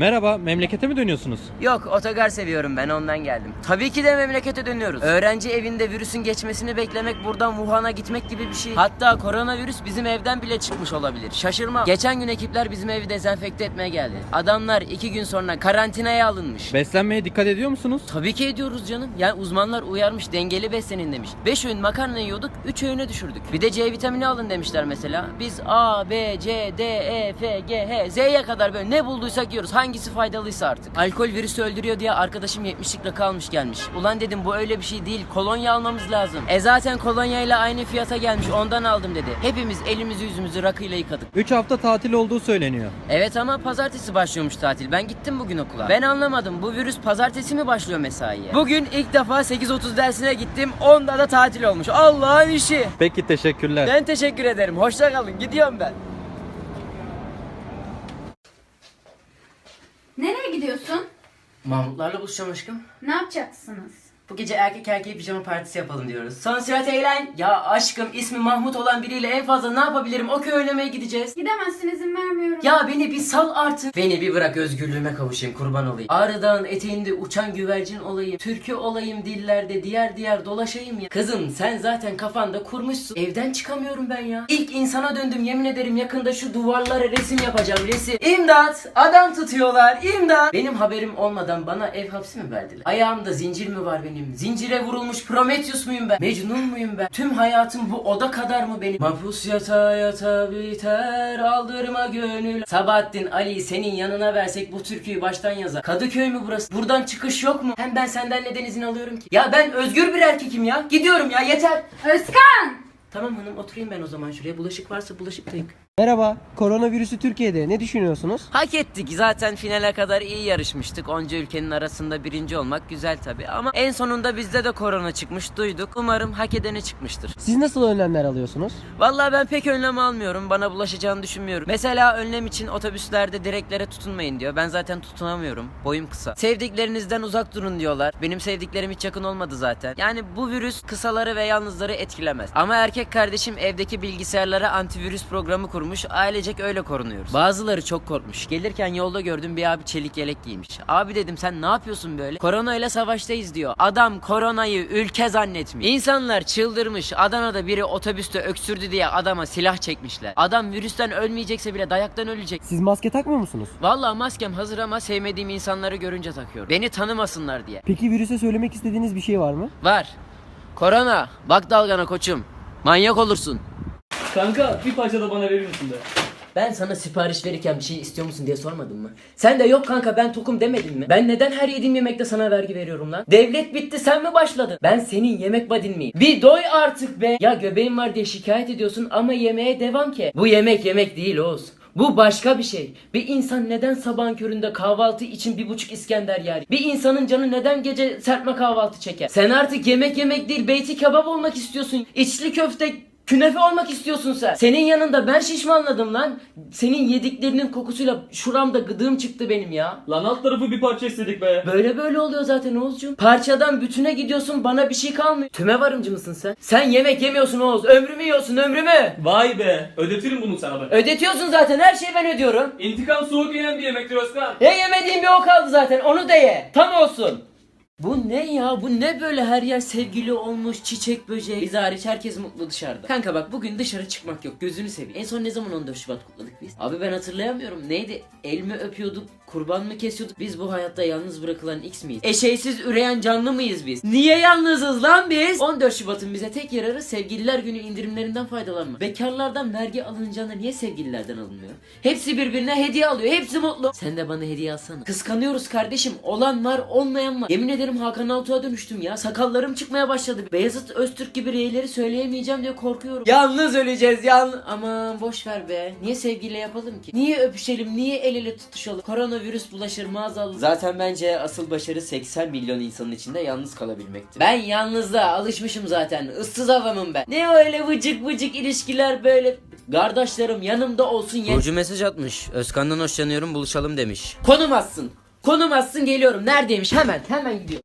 Merhaba, memlekete mi dönüyorsunuz? Yok otogar seviyorum ben ondan geldim. Tabii ki de memlekete dönüyoruz. Öğrenci evinde virüsün geçmesini beklemek buradan Wuhan'a gitmek gibi bir şey. Hatta koronavirüs bizim evden bile çıkmış olabilir. Şaşırmam. Geçen gün ekipler bizim evi dezenfekte etmeye geldi. Adamlar iki gün sonra karantinaya alınmış. Beslenmeye dikkat ediyor musunuz? Tabii ki ediyoruz canım. Yani uzmanlar uyarmış dengeli beslenin demiş. 5 öğün makarna yiyorduk 3 öğüne düşürdük. Bir de C vitamini alın demişler mesela. Biz A, B, C, D, E, F, G, H, Z'ye kadar böyle ne bulduysak yiyoruz. Hangisi faydalıysa artık. Alkol virüsü öldürüyor diye arkadaşım 70'lik rakı almış gelmiş. Ulan dedim bu öyle bir şey değil. Kolonya almamız lazım. E zaten kolonyayla aynı fiyata gelmiş ondan aldım dedi. Hepimiz elimizi yüzümüzü rakıyla yıkadık. 3 hafta tatil olduğu söyleniyor. Evet ama pazartesi başlıyormuş tatil. Ben gittim bugün okula. Ben anlamadım. Bu virüs pazartesi mi başlıyor mesaiye? Bugün ilk defa 8.30 dersine gittim. Onda da tatil olmuş. Allah'ın işi. Peki teşekkürler. Ben teşekkür ederim. Hoşça kalın. Gidiyorum ben. Nereye gidiyorsun? Mahmutlarla buluşacağım aşkım. Ne yapacaksınız? Bu gece erkek erkeğe pijama partisi yapalım diyoruz. Son sürat eğlen. Ya aşkım ismi Mahmut olan biriyle en fazla ne yapabilirim? Okey oynamaya gideceğiz. Gidemezsin izin vermiyorum. Ya beni bir sal artık. Beni bir bırak özgürlüğüme kavuşayım kurban olayım. Ağrı Dağı'nın eteğinde uçan güvercin olayım. Türkü olayım dillerde diğer diğer dolaşayım ya. Kızım sen zaten kafanda kurmuşsun. Evden çıkamıyorum ben ya. İlk insana döndüm yemin ederim yakında şu duvarlara resim yapacağım resim. İmdat! Adam tutuyorlar imdat! Benim haberim olmadan bana ev hapsi mi verdiler? Ayağımda zincir mi var benim? Zincire vurulmuş Prometheus muyum ben? Mecnun muyum ben? Tüm hayatım bu oda kadar mı benim? Mahpus yata yata biter aldırma gönül. Sabahattin Ali senin yanına versek bu türküyü baştan yazar. Kadıköy mü burası? Buradan çıkış yok mu? Hem ben senden neden izin alıyorum ki? Ya ben özgür bir erkekim ya. Gidiyorum ya yeter. Özkan! Tamam hanım oturayım ben o zaman şuraya. Bulaşık varsa bulaşık da yık. Merhaba, koronavirüsü Türkiye'de ne düşünüyorsunuz? Hak ettik. Zaten finale kadar iyi yarışmıştık. Onca ülkenin arasında birinci olmak güzel tabi. Ama en sonunda bizde de korona çıkmış duyduk. Umarım hak edene çıkmıştır. Siz nasıl önlemler alıyorsunuz? Vallahi ben pek önlem almıyorum. Bana bulaşacağını düşünmüyorum. Mesela önlem için otobüslerde direklere tutunmayın diyor. Ben zaten tutunamıyorum. Boyum kısa. Sevdiklerinizden uzak durun diyorlar. Benim sevdiklerim hiç yakın olmadı zaten. Yani bu virüs kısaları ve yalnızları etkilemez. Ama erkek kardeşim evdeki bilgisayarlara antivirüs programı kurmuş. Ailecek öyle korunuyoruz. Bazıları çok korkmuş. Gelirken yolda gördüm bir abi çelik yelek giymiş. Abi dedim sen ne yapıyorsun böyle? Korona ile savaştayız diyor. Adam koronayı ülke zannetmiş. İnsanlar çıldırmış. Adana'da biri otobüste öksürdü diye adama silah çekmişler. Adam virüsten ölmeyecekse bile dayaktan ölecek. Siz maske takmıyor musunuz? Vallahi maskem hazır ama sevmediğim insanları görünce takıyorum. Beni tanımasınlar diye. Peki virüse söylemek istediğiniz bir şey var mı? Var. Korona. Bak dalgana koçum. Manyak olursun. Kanka bir parça da bana verir misin be? Ben sana sipariş verirken bir şey istiyor musun diye sormadım mı? Sen de yok kanka ben tokum demedin mi? Ben neden her yediğim yemekte sana vergi veriyorum lan? Devlet bitti sen mi başladın? Ben senin yemek badin miyim? Bir doy artık be. Ya göbeğim var diye şikayet ediyorsun ama yemeğe devam ki. Bu yemek yemek değil Oğuz. Bu başka bir şey. Bir insan neden sabahın köründe kahvaltı için bir buçuk İskender yer? Bir insanın canı neden gece serpme kahvaltı çeker? Sen artık yemek yemek değil beyti kebap olmak istiyorsun. İçli köfte Künefe olmak istiyorsun sen. Senin yanında ben şişmanladım lan. Senin yediklerinin kokusuyla şuramda gıdığım çıktı benim ya. Lan alt tarafı bir parça istedik be. Böyle böyle oluyor zaten Oğuzcuğum. Parçadan bütüne gidiyorsun bana bir şey kalmıyor. Tüme varımcı mısın sen? Sen yemek yemiyorsun Oğuz. Ömrümü yiyorsun ömrümü. Vay be. Ödetirim bunu sana ben. Ödetiyorsun zaten her şeyi ben ödüyorum. İntikam soğuk yenen bir yemektir Özkan. Ya yemediğin bir o kaldı zaten onu da ye. Tam olsun. Bu ne ya? Bu ne böyle her yer sevgili olmuş, çiçek böcek. Biz hariç herkes mutlu dışarıda. Kanka bak bugün dışarı çıkmak yok. Gözünü seveyim. En son ne zaman 14 Şubat kutladık biz? Abi ben hatırlayamıyorum. Neydi? El mi öpüyorduk? Kurban mı kesiyorduk? Biz bu hayatta yalnız bırakılan X miyiz? Eşeğsiz üreyen canlı mıyız biz? Niye yalnızız lan biz? 14 Şubat'ın bize tek yararı sevgililer günü indirimlerinden faydalanma. Bekarlardan vergi alınacağına niye sevgililerden alınmıyor? Hepsi birbirine hediye alıyor. Hepsi mutlu. Sen de bana hediye alsana. Kıskanıyoruz kardeşim. Olan var olmayan var. Yemin ederim Hakan Altuğ'a dönüştüm ya. Sakallarım çıkmaya başladı. Beyazıt Öztürk gibi reyleri söyleyemeyeceğim diye korkuyorum. Yalnız öleceğiz yalnız. Aman boş ver be. Niye sevgiyle yapalım ki? Niye öpüşelim? Niye el ele tutuşalım? Koronavirüs bulaşır maazallah. Zaten bence asıl başarı 80 milyon insanın içinde yalnız kalabilmektir. Ben yalnızlığa alışmışım zaten. Issız adamım ben. Ne öyle vıcık vıcık ilişkiler böyle Kardeşlerim yanımda olsun ye. Burcu mesaj atmış. Özkan'dan hoşlanıyorum buluşalım demiş. Konum atsın. Konum atsın geliyorum. Neredeymiş? Hemen hemen gidiyor.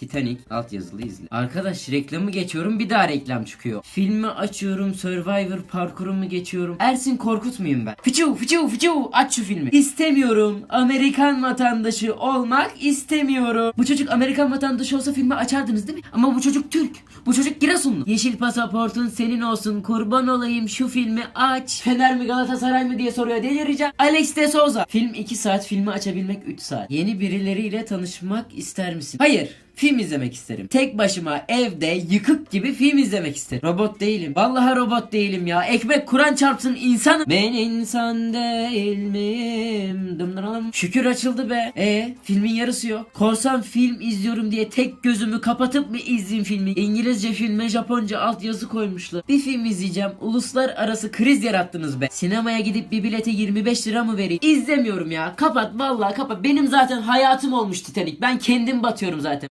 Titanic alt yazılı izle. Arkadaş reklamı geçiyorum bir daha reklam çıkıyor. Filmi açıyorum Survivor parkurumu geçiyorum. Ersin Korkut muyum ben? Fıçıv fıçıv fıçıv aç şu filmi. İstemiyorum. Amerikan vatandaşı olmak istemiyorum. Bu çocuk Amerikan vatandaşı olsa filmi açardınız değil mi? Ama bu çocuk Türk. Bu çocuk Giresunlu. Yeşil pasaportun senin olsun kurban olayım şu filmi aç. Fener mi Galatasaray mı diye soruyor delireceğim. Alex de Souza. Film 2 saat filmi açabilmek 3 saat. Yeni birileriyle tanışmak ister misin? Hayır. Film izlemek isterim. Tek başıma evde yıkık gibi film izlemek isterim. Robot değilim. Vallahi robot değilim ya. Ekmek Kur'an çarpsın insanım. Ben insan değil miyim? Dımdıralım. Şükür açıldı be. E filmin yarısı yok. Korsan film izliyorum diye tek gözümü kapatıp mı izleyeyim filmi? İngilizce filme Japonca altyazı koymuşlar. Bir film izleyeceğim. Uluslararası kriz yarattınız be. Sinemaya gidip bir bilete 25 lira mı vereyim? İzlemiyorum ya. Kapat vallahi kapat. Benim zaten hayatım olmuş Titanic. Ben kendim batıyorum zaten.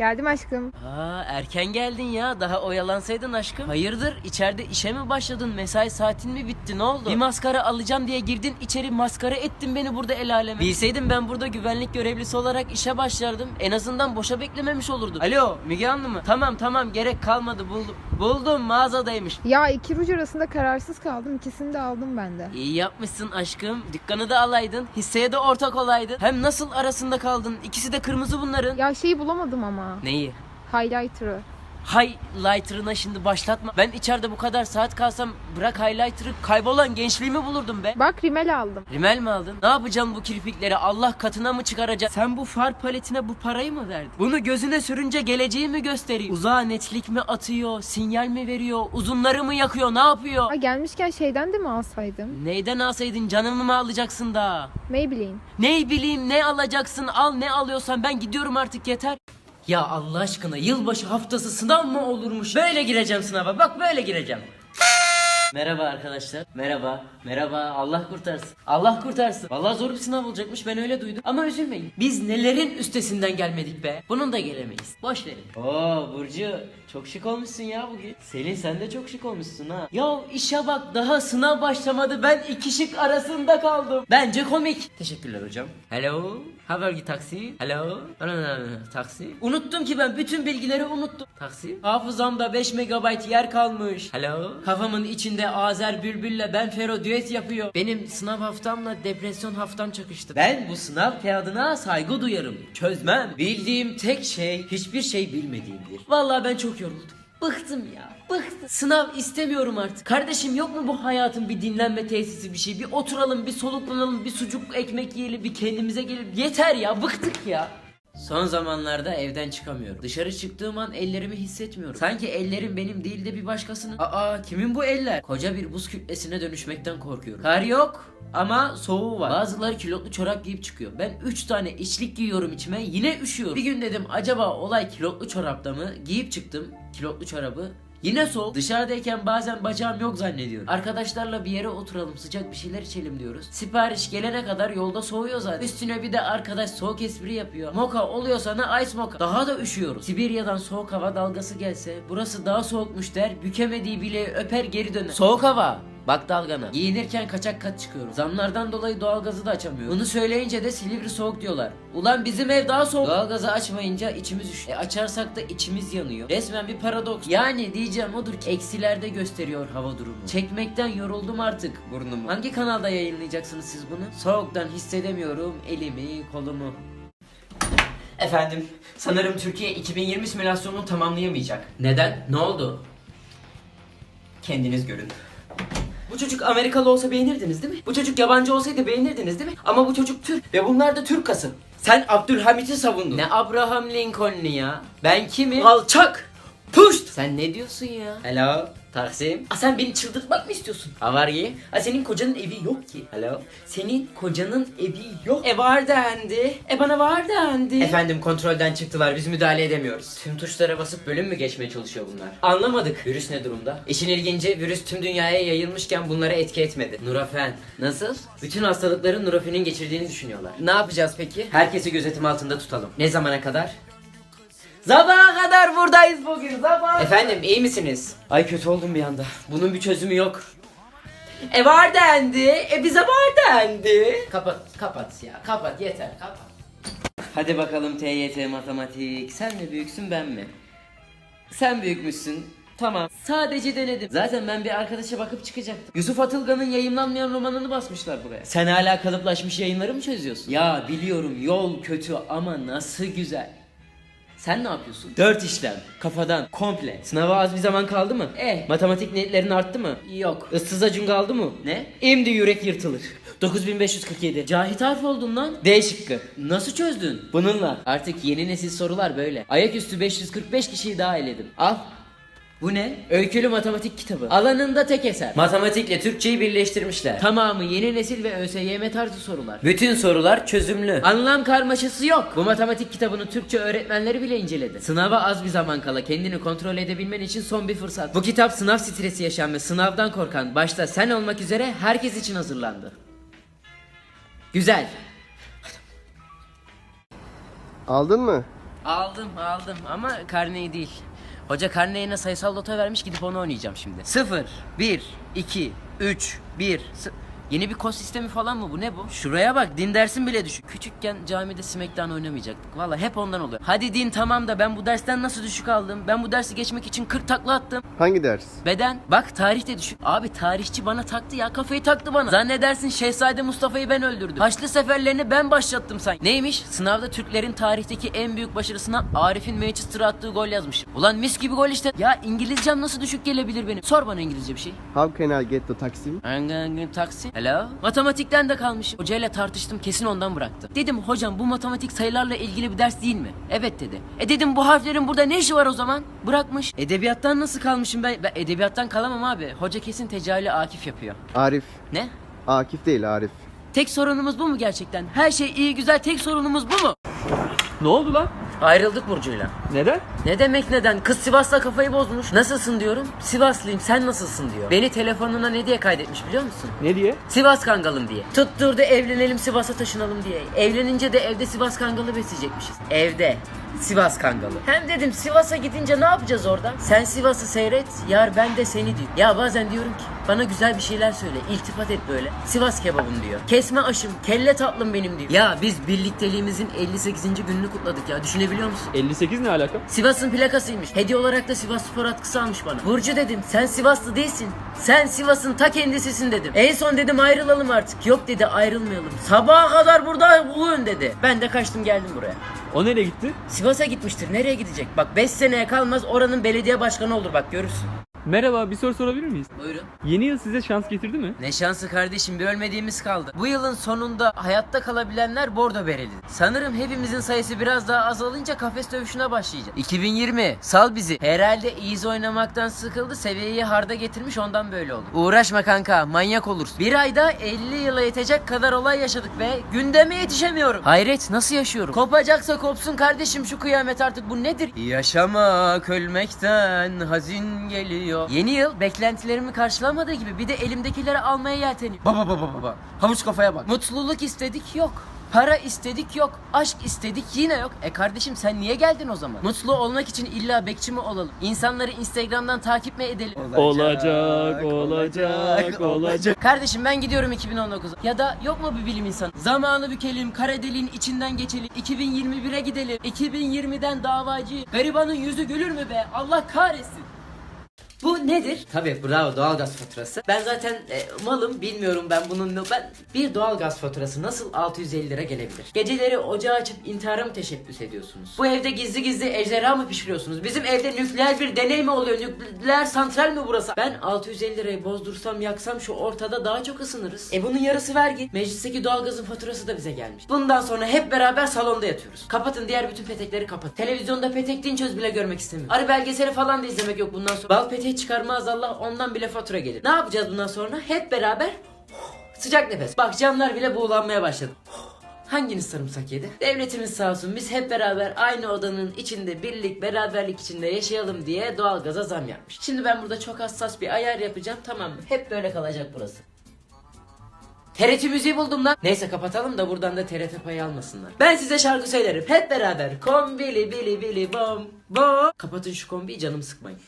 Geldim aşkım. Aa erken geldin ya. Daha oyalansaydın aşkım. Hayırdır? İçeride işe mi başladın? Mesai saatin mi bitti? Ne oldu? Bir maskara alacağım diye girdin içeri maskara ettin beni burada el aleme. Bilseydim ben burada güvenlik görevlisi olarak işe başlardım. En azından boşa beklememiş olurdum. Alo Müge Anlı mı? Tamam tamam gerek kalmadı buldum. Buldum mağazadaymış. Ya iki ruj arasında kararsız kaldım. İkisini de aldım ben de. İyi yapmışsın aşkım. Dükkanı da alaydın. Hisseye de ortak olaydın. Hem nasıl arasında kaldın? İkisi de kırmızı bunların. Ya şeyi bulamadım ama. Neyi? Highlighter'ı. Highlighter'ına şimdi başlatma. Ben içeride bu kadar saat kalsam bırak highlighter'ı kaybolan gençliğimi bulurdum be. Bak rimel aldım. Rimel mi aldın? Ne yapacağım bu kirpikleri? Allah katına mı çıkaracaksın? Sen bu far paletine bu parayı mı verdin? Bunu gözüne sürünce geleceği mi gösteriyor? Uzağa netlik mi atıyor? Sinyal mi veriyor? Uzunları mı yakıyor? Ne yapıyor? Ha gelmişken şeyden de mi alsaydım? Neyden alsaydın canımı mı alacaksın daha? Maybelline. Ne bileyim ne alacaksın al ne alıyorsan ben gidiyorum artık yeter. Ya Allah aşkına yılbaşı haftası sınav mı olurmuş? Böyle gireceğim sınava bak böyle gireceğim. Merhaba arkadaşlar. Merhaba. Merhaba. Allah kurtarsın. Allah kurtarsın. Vallahi zor bir sınav olacakmış ben öyle duydum. Ama üzülmeyin. Biz nelerin üstesinden gelmedik be. Bunun da gelemeyiz. Boş verin. Oo Burcu çok şık olmuşsun ya bugün. Selin sen de çok şık olmuşsun ha. Ya işe bak daha sınav başlamadı. Ben iki şık arasında kaldım. Bence komik. Teşekkürler hocam. Hello. How are you taksi? Hello. Taksi. Unuttum ki ben bütün bilgileri unuttum. Taksi. Hafızamda 5 megabayt yer kalmış. Hello. Kafamın içinde Azer Bülbül'le ben Fero düet yapıyor. Benim sınav haftamla depresyon haftam çakıştı. Ben bu sınav kağıdına saygı duyarım. Çözmem. Bildiğim tek şey hiçbir şey bilmediğimdir. Vallahi ben çok yoruldum. Bıktım ya. Bıktım. Sınav istemiyorum artık. Kardeşim yok mu bu hayatın bir dinlenme tesisi bir şey? Bir oturalım, bir soluklanalım, bir sucuk ekmek yiyelim, bir kendimize gelip yeter ya. Bıktık ya. Son zamanlarda evden çıkamıyorum. Dışarı çıktığım an ellerimi hissetmiyorum. Sanki ellerim benim değil de bir başkasının. Aa kimin bu eller? Koca bir buz kütlesine dönüşmekten korkuyorum. Kar yok ama soğuğu var. Bazıları kilotlu çorap giyip çıkıyor. Ben 3 tane içlik giyiyorum içime yine üşüyorum. Bir gün dedim acaba olay kilotlu çorapta mı? Giyip çıktım kilotlu çorabı. Yine soğuk. Dışarıdayken bazen bacağım yok zannediyorum. Arkadaşlarla bir yere oturalım sıcak bir şeyler içelim diyoruz. Sipariş gelene kadar yolda soğuyor zaten. Üstüne bir de arkadaş soğuk espri yapıyor. Moka oluyorsa ne ice moka. Daha da üşüyoruz. Sibirya'dan soğuk hava dalgası gelse burası daha soğukmuş der. Bükemediği bile öper geri döner. Soğuk hava. Bak dalgana. Giyinirken kaçak kat çıkıyorum. Zamlardan dolayı doğalgazı da açamıyorum. Bunu söyleyince de Silivri soğuk diyorlar. Ulan bizim ev daha soğuk. Doğalgazı açmayınca içimiz üşüyor. E açarsak da içimiz yanıyor. Resmen bir paradoks. Yani diyeceğim odur ki eksilerde gösteriyor hava durumu. Çekmekten yoruldum artık burnumu. Hangi kanalda yayınlayacaksınız siz bunu? Soğuktan hissedemiyorum elimi kolumu. Efendim, sanırım Türkiye 2020 simülasyonunu tamamlayamayacak. Neden? Ne oldu? Kendiniz görün. Bu çocuk Amerikalı olsa beğenirdiniz değil mi? Bu çocuk yabancı olsaydı beğenirdiniz değil mi? Ama bu çocuk Türk ve bunlar da Türk kası. Sen Abdülhamit'i savundun. Ne Abraham Lincoln'u ya? Ben kimim? Alçak! Puşt! Sen ne diyorsun ya? Hello? Taksim. Aa, sen beni çıldırtmak mı istiyorsun? Avargi. Aa, senin kocanın evi yok ki. Hello? Senin kocanın evi yok. E var dendi. E bana var dendi. Efendim kontrolden çıktılar. Biz müdahale edemiyoruz. Tüm tuşlara basıp bölüm mü geçmeye çalışıyor bunlar? Anlamadık. Virüs ne durumda? İşin ilginci virüs tüm dünyaya yayılmışken bunlara etki etmedi. Nurafen. Nasıl? Bütün hastalıkların Nurafen'in geçirdiğini düşünüyorlar. Ne yapacağız peki? Herkesi gözetim altında tutalım. Ne zamana kadar? Sabaha kadar buradayız bugün sabah. Efendim iyi misiniz? Ay kötü oldum bir anda. Bunun bir çözümü yok. E var dendi. E bize var dendi. Kapat kapat ya. Kapat yeter kapat. Hadi bakalım TYT matematik. Sen mi büyüksün ben mi? Sen büyükmüşsün. Tamam. Sadece denedim. Zaten ben bir arkadaşa bakıp çıkacaktım. Yusuf Atılgan'ın yayınlanmayan romanını basmışlar buraya. Sen hala kalıplaşmış yayınları mı çözüyorsun? Ya biliyorum yol kötü ama nasıl güzel. Sen ne yapıyorsun? Dört işlem. Kafadan. Komple. Sınava az bir zaman kaldı mı? Eh. Matematik netlerin arttı mı? Yok. Issız acun kaldı mı? Ne? Şimdi yürek yırtılır. 9547. Cahit harf oldun lan. D şıkkı. Nasıl çözdün? Bununla. Artık yeni nesil sorular böyle. Ayaküstü 545 kişiyi daha eledim. Al. Bu ne? Öykülü matematik kitabı. Alanında tek eser. Matematikle Türkçeyi birleştirmişler. Tamamı yeni nesil ve ÖSYM tarzı sorular. Bütün sorular çözümlü. Anlam karmaşası yok. Bu matematik kitabını Türkçe öğretmenleri bile inceledi. Sınava az bir zaman kala kendini kontrol edebilmen için son bir fırsat. Bu kitap sınav stresi yaşayan ve sınavdan korkan başta sen olmak üzere herkes için hazırlandı. Güzel. Aldın mı? Aldım aldım ama karneyi değil. Hoca karneyine sayısal loto vermiş gidip onu oynayacağım şimdi. 0, 1, 2, 3, 1, Yeni bir kod sistemi falan mı bu ne bu? Şuraya bak din dersin bile düşük. Küçükken camide Smackdown oynamayacaktık. Valla hep ondan oluyor. Hadi din tamam da ben bu dersten nasıl düşük aldım? Ben bu dersi geçmek için 40 takla attım. Hangi ders? Beden. Bak tarih de düşük. Abi tarihçi bana taktı ya kafayı taktı bana. Zannedersin Şehzade Mustafa'yı ben öldürdüm. Haçlı seferlerini ben başlattım sanki. Neymiş? Sınavda Türklerin tarihteki en büyük başarısına Arif'in Manchester'a attığı gol yazmış. Ulan mis gibi gol işte. Ya İngilizcem nasıl düşük gelebilir benim? Sor bana İngilizce bir şey. How can I get the Taksim? Hello? Matematikten de kalmışım. Hocayla tartıştım kesin ondan bıraktı. Dedim hocam bu matematik sayılarla ilgili bir ders değil mi? Evet dedi. E dedim bu harflerin burada ne işi var o zaman? Bırakmış. Edebiyattan nasıl kalmışım ben? Ben edebiyattan kalamam abi. Hoca kesin tecahülü Akif yapıyor. Arif. Ne? Akif değil Arif. Tek sorunumuz bu mu gerçekten? Her şey iyi güzel tek sorunumuz bu mu? Ne oldu lan? Ayrıldık Burcu'yla. Neden? Ne demek neden? Kız Sivas'la kafayı bozmuş. Nasılsın diyorum. Sivaslıyım sen nasılsın diyor. Beni telefonuna ne diye kaydetmiş biliyor musun? Ne diye? Sivas Kangalım diye. Tutturdu evlenelim Sivas'a taşınalım diye. Evlenince de evde Sivas Kangalı besleyecekmişiz. Evde. Sivas Kangalı. Hem dedim Sivas'a gidince ne yapacağız orada? Sen Sivas'ı seyret, yar ben de seni diyor. Ya bazen diyorum ki bana güzel bir şeyler söyle, iltifat et böyle. Sivas kebabım diyor. Kesme aşım, kelle tatlım benim diyor. Ya biz birlikteliğimizin 58. gününü kutladık ya. Düşünebiliyor musun? 58 ne alaka? Sivas'ın plakasıymış. Hediye olarak da Sivas Spor atkısı almış bana. Burcu dedim sen Sivaslı değilsin. Sen Sivas'ın ta kendisisin dedim. En son dedim ayrılalım artık. Yok dedi ayrılmayalım. Sabaha kadar burada bulun dedi. Ben de kaçtım geldim buraya. O nereye gitti? Sivas'a gitmiştir. Nereye gidecek? Bak 5 seneye kalmaz oranın belediye başkanı olur bak görürsün. Merhaba bir soru sorabilir miyiz? Buyurun. Yeni yıl size şans getirdi mi? Ne şansı kardeşim bir ölmediğimiz kaldı. Bu yılın sonunda hayatta kalabilenler bordo bereli. Sanırım hepimizin sayısı biraz daha azalınca kafes dövüşüne başlayacak. 2020 sal bizi. Herhalde easy oynamaktan sıkıldı seviyeyi harda getirmiş ondan böyle oldu. Uğraşma kanka manyak olursun. Bir ayda 50 yıla yetecek kadar olay yaşadık ve gündeme yetişemiyorum. Hayret nasıl yaşıyorum? Kopacaksa kopsun kardeşim şu kıyamet artık bu nedir? Yaşamak ölmekten hazin geliyor. Yeni yıl beklentilerimi karşılamadığı gibi bir de elimdekileri almaya yelteniyor. Baba baba baba. Havuç kafaya bak. Mutluluk istedik yok. Para istedik yok. Aşk istedik yine yok. E kardeşim sen niye geldin o zaman? Mutlu olmak için illa bekçi mi olalım? İnsanları Instagram'dan takip mi edelim? Olacak, olacak, olacak. Kardeşim ben gidiyorum 2019'a. Ya da yok mu bir bilim insanı? Zamanı bükelim, kara deliğin içinden geçelim. 2021'e gidelim. 2020'den davacı. Garibanın yüzü gülür mü be? Allah kahretsin. Bu nedir? Tabii bravo doğalgaz faturası. Ben zaten e, malım bilmiyorum ben bunun ben bir doğalgaz faturası nasıl 650 lira gelebilir? Geceleri ocağı açıp intihara mı teşebbüs ediyorsunuz? Bu evde gizli gizli ejderha mı pişiriyorsunuz? Bizim evde nükleer bir deney mi oluyor? Nükleer santral mi burası? Ben 650 lirayı bozdursam yaksam şu ortada daha çok ısınırız. E bunun yarısı vergi. Meclisteki doğalgazın faturası da bize gelmiş. Bundan sonra hep beraber salonda yatıyoruz. Kapatın diğer bütün petekleri kapat. Televizyonda petek dinçöz bile görmek istemiyorum. Arı belgeseli falan da izlemek yok bundan sonra. Bal peteği çıkarmaz Allah ondan bile fatura gelir. Ne yapacağız bundan sonra? Hep beraber sıcak nefes. Bak camlar bile buğulanmaya başladı. Hanginiz sarımsak yedi? Devletimiz sağ olsun biz hep beraber aynı odanın içinde birlik beraberlik içinde yaşayalım diye doğalgaza zam yapmış. Şimdi ben burada çok hassas bir ayar yapacağım tamam mı? Hep böyle kalacak burası. TRT müziği buldum lan. Neyse kapatalım da buradan da TRT payı almasınlar. Ben size şarkı söylerim hep beraber. Kombili bili bili bom bom. Kapatın şu kombiyi canım sıkmayın.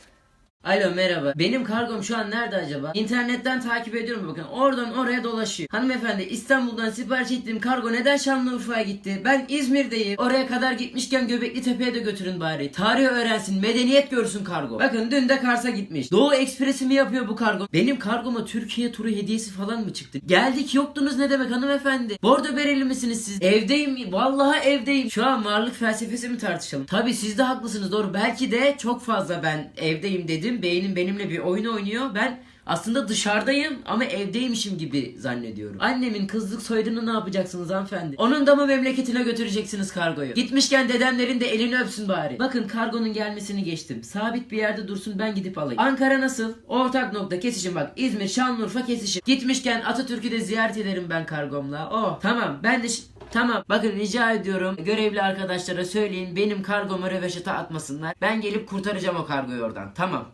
Alo merhaba. Benim kargom şu an nerede acaba? İnternetten takip ediyorum bakın. Oradan oraya dolaşıyor. Hanımefendi İstanbul'dan sipariş ettiğim kargo neden Şanlıurfa'ya gitti? Ben İzmir'deyim. Oraya kadar gitmişken Göbekli Tepe'ye de götürün bari. Tarih öğrensin, medeniyet görsün kargo. Bakın dün de Kars'a gitmiş. Doğu Ekspresi mi yapıyor bu kargo? Benim kargoma Türkiye turu hediyesi falan mı çıktı? Geldik yoktunuz ne demek hanımefendi? Bordo bereli misiniz siz? Evdeyim. Vallahi evdeyim. Şu an varlık felsefesi mi tartışalım? Tabii siz de haklısınız doğru. Belki de çok fazla ben evdeyim dedim. Beynim benimle bir oyun oynuyor. Ben aslında dışarıdayım ama evdeymişim gibi zannediyorum. Annemin kızlık soyadını ne yapacaksınız hanımefendi? Onun da mı memleketine götüreceksiniz kargoyu? Gitmişken dedemlerin de elini öpsün bari. Bakın kargonun gelmesini geçtim. Sabit bir yerde dursun ben gidip alayım. Ankara nasıl? Ortak nokta kesişim bak. İzmir, Şanlıurfa kesişim. Gitmişken Atatürk'ü de ziyaret ederim ben kargomla. Oh tamam ben de Tamam bakın rica ediyorum görevli arkadaşlara söyleyin benim kargoma röveşata atmasınlar. Ben gelip kurtaracağım o kargoyu oradan. Tamam.